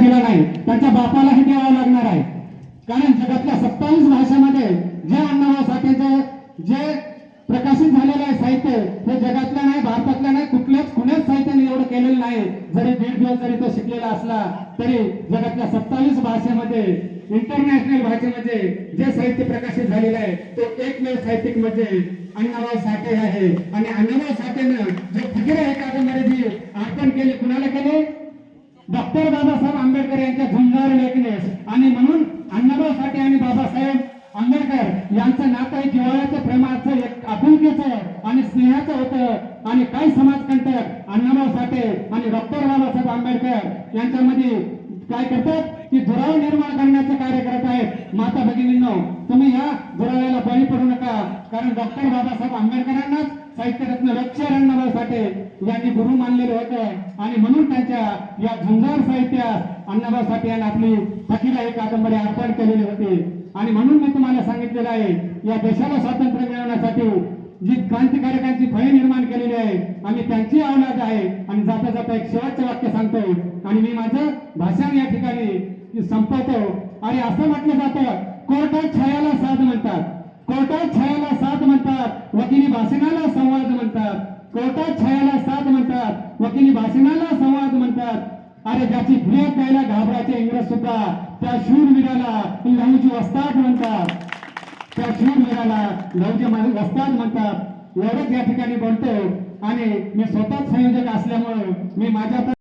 दिला नाही? त्यांच्या बापालाही द्यावा लागणार आहे. कारण जगातल्या सत्तावीस भाषामध्ये जे अण्णाभाऊ साठेचं जे प्रकाशित झालेलं आहे साहित्य हे जगातलं नाही भारतातलं नाही कुठल्याच कुण्याच साहित्याने एवढं केलेलं नाही. जरी दीड दिवस जरी तो शिकलेला असला तरी जगातल्या सत्तावीस भाषेमध्ये इंटरनॅशनल भाषेमध्ये जे साहित्य प्रकाशित झालेलं आहे तो एकमेव साहित्यिक म्हणजे अण्णाभाऊ साठे आहे. आणि अण्णाभाऊ साठेनं जे फकीर आहे कादंबरी जी अर्पण केली कुणाला केले? डॉक्टर बाबासाहेब आंबेडकर यांच्या झुंजार लेखनेस आणि म्हणून अण्णाभाऊ साठे आणि बाबासाहेब आंबेडकर यांचं नातं हे जिव्हाळ्याचं प्रेमाचं एक आपुलकीचं आणि स्नेहाचं होतं. आणि काही समाजकंटक अण्णाभाऊ साठे आणि डॉक्टर बाबासाहेब आंबेडकर यांच्यामध्ये काय करतात? की दुराव निर्माण करण्याचं कार्य करत आहेत. माता भगिनींनो तुम्ही या दुराव्याला बळी पडू नका. कारण डॉक्टर बाबासाहेब आंबेडकरांनाच साहित्यरत्न रक्षर साठे यांनी गुरु मानलेलं होतं. आणि म्हणून त्यांच्या या झुंजार साहित्यात अण्णाभाऊ साठे यांनी आपली थकीला ही कादंबरी अर्पण केलेली होती. आणि म्हणून मी तुम्हाला सांगितलेलं आहे या देशाला स्वातंत्र्य मिळवण्यासाठी जी क्रांतिकारकांची फळे निर्माण केलेली आहे आम्ही त्यांची औलाद आहे आणि जाता जाता एक शेवटचं वाक्य सांगतो. आणि मी माझं भाषण या ठिकाणी संपवतो. आणि असं म्हटलं जातं कोर्टात छायाला साथ म्हणतात. कोर्टात छायाला साथ म्हणतात वकिली भाषणाला संवाद म्हणतात. कोर्टात छायाला साथ म्हणतात वकिली भाषणाला संवाद म्हणतात. अरे ज्याची फिर्याद द्यायला घाबराचे इंग्रज सुद्धा त्या शूरवीराला लहूची वस्ताद म्हणतात. त्या शूरवीराला लहूचे वस्ताद म्हणतात एवढंच या ठिकाणी बोलतो आणि मी स्वतःच संयोजक असल्यामुळे मी माझ्या